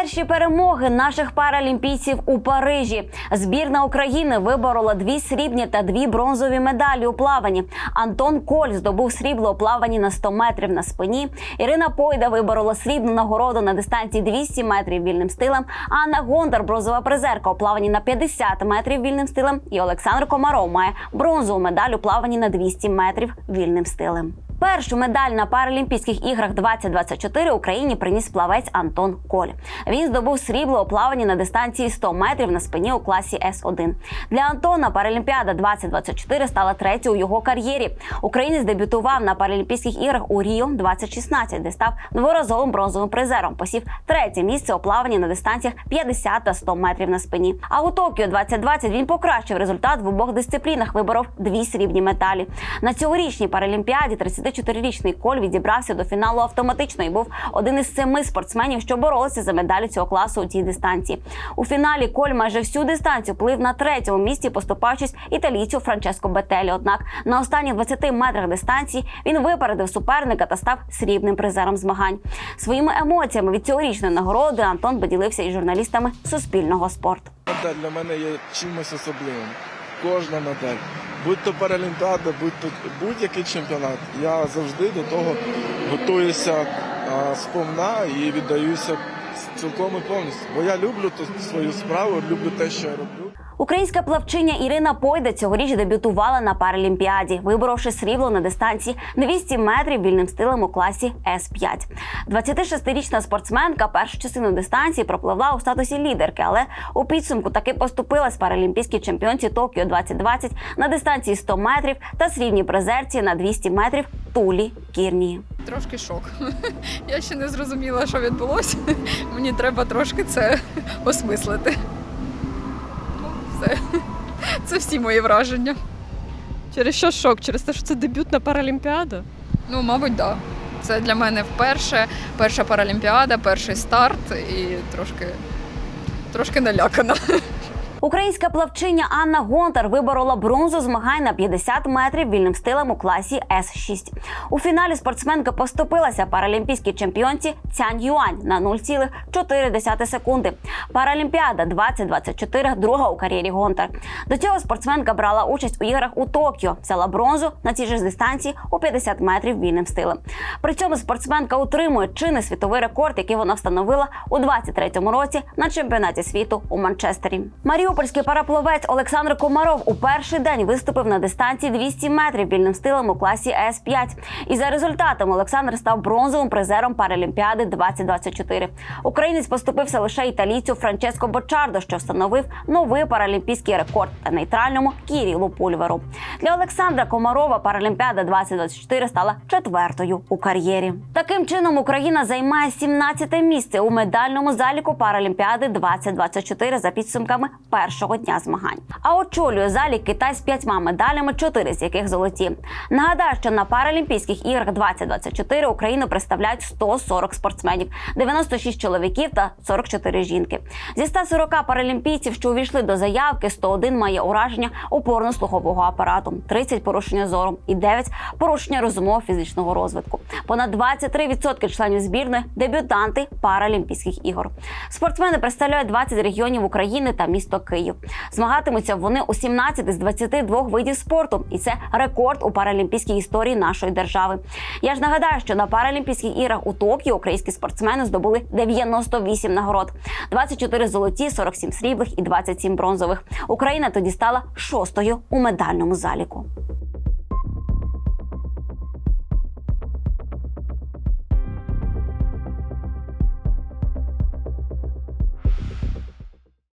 Перші перемоги наших паралімпійців у Парижі. Збірна України виборола дві срібні та дві бронзові медалі у плаванні. Антон Коль здобув срібло у плаванні на 100 метрів на спині. Ірина Пойда виборола срібну нагороду на дистанції 200 метрів вільним стилем. Анна Гондар бронзова призерка у плаванні на 50 метрів вільним стилем. І Олександр Комаров має бронзову медаль у плаванні на 200 метрів вільним стилем. Першу медаль на Паралімпійських іграх 2024 Україні приніс плавець Антон Коль. Він здобув срібло у плаванні на дистанції 100 метрів на спині у класі С1. Для Антона Паралімпіада 2024 стала третьою у його кар'єрі. Українець дебютував на Паралімпійських іграх у Ріо 2016, де став дворазовим бронзовим призером. Посів третє місце у плаванні на дистанціях 50 та 100 метрів на спині. А у Токіо 2020 він покращив результат в обох дисциплінах. Виборов дві срібні медалі. На цьогорічній Паралімпіаді 34-річний Коль відібрався до фіналу автоматично і був один із семи спортсменів, що боролися за медалі цього класу у цій дистанції. У фіналі Коль майже всю дистанцію плив на третьому місці, поступаючись італійцю Франческо Бетелі. Однак на останніх 20 метрах дистанції він випередив суперника та став срібним призером змагань. Своїми емоціями від цьогорічної нагороди Антон поділився із журналістами Суспільного спорту. Медаль для мене є чимось особливим. Кожна медаль. Будь то Паралімпіада, будь то будь-який чемпіонат. Я завжди до того готуюся сповна і віддаюся цілком і повністю. Бо я люблю ту свою справу, люблю те, що я роблю. Українська плавчиня Ірина Пойда цьогоріч дебютувала на Паралімпіаді, виборовши срібло на дистанції 200 метрів вільним стилем у класі С5. 26-річна спортсменка першу частину дистанції пропливла у статусі лідерки, але у підсумку таки поступила з паралімпійській чемпіонці Токіо 2020 на дистанції 100 метрів та срібній призерці на 200 метрів Тулі Кірнії. Трошки шок. Я ще не зрозуміла, що відбулося. Мені треба трошки це осмислити. Ну, все. Це всі мої враження. Через що шок? Через те, що це дебютна паралімпіада? Ну, мабуть, так. Да. Це для мене вперше, перша паралімпіада, перший старт і трошки, трошки налякана. Українська плавчиня Анна Гонтар виборола бронзу змагань на 50 метрів вільним стилем у класі С6. У фіналі спортсменка поступилася паралімпійській чемпіонці Цянь Юань на 0,4 секунди. Паралімпіада 2024 друга у кар'єрі Гонтар. До цього спортсменка брала участь у іграх у Токіо, взяла бронзу на цій ж дистанції у 50 метрів вільним стилем. При цьому спортсменка утримує чинний світовий рекорд, який вона встановила у 23-му році на чемпіонаті світу у Манчестері. Маріупольський парапловець Олександр Комаров у перший день виступив на дистанції 200 метрів вільним стилем у класі С5. І за результатом Олександр став бронзовим призером Паралімпіади 2024. Українець поступився лише італійцю Франческо Бочардо, що встановив новий паралімпійський рекорд та нейтральному Кірілу Пульверу. Для Олександра Комарова Паралімпіада 2024 стала четвертою у кар'єрі. Таким чином Україна займає 17-те місце у медальному заліку Паралімпіади 2024 за підсумками дня змагань. А очолює залік Китай з п'ятьма медалями, чотири з яких золоті. Нагадаю, що на Паралімпійських іграх 2024 Україну представляють 140 спортсменів, 96 чоловіків та 44 жінки. Зі 140 паралімпійців, що увійшли до заявки, 101 має ураження опорно-слухового апарату, 30 порушення зору і 9 порушення розумово фізичного розвитку. Понад 23% членів збірної дебютанти Паралімпійських ігор. Спортсмени представляють 20 регіонів України та місто Київ. Змагатимуться вони у 17 з 22 видів спорту, і це рекорд у паралімпійській історії нашої держави. Я ж нагадаю, що на Паралімпійських іграх у Токіо українські спортсмени здобули 98 нагород, 24 золоті, 47 сріблих і 27 бронзових. Україна тоді стала шостою у медальному заліку.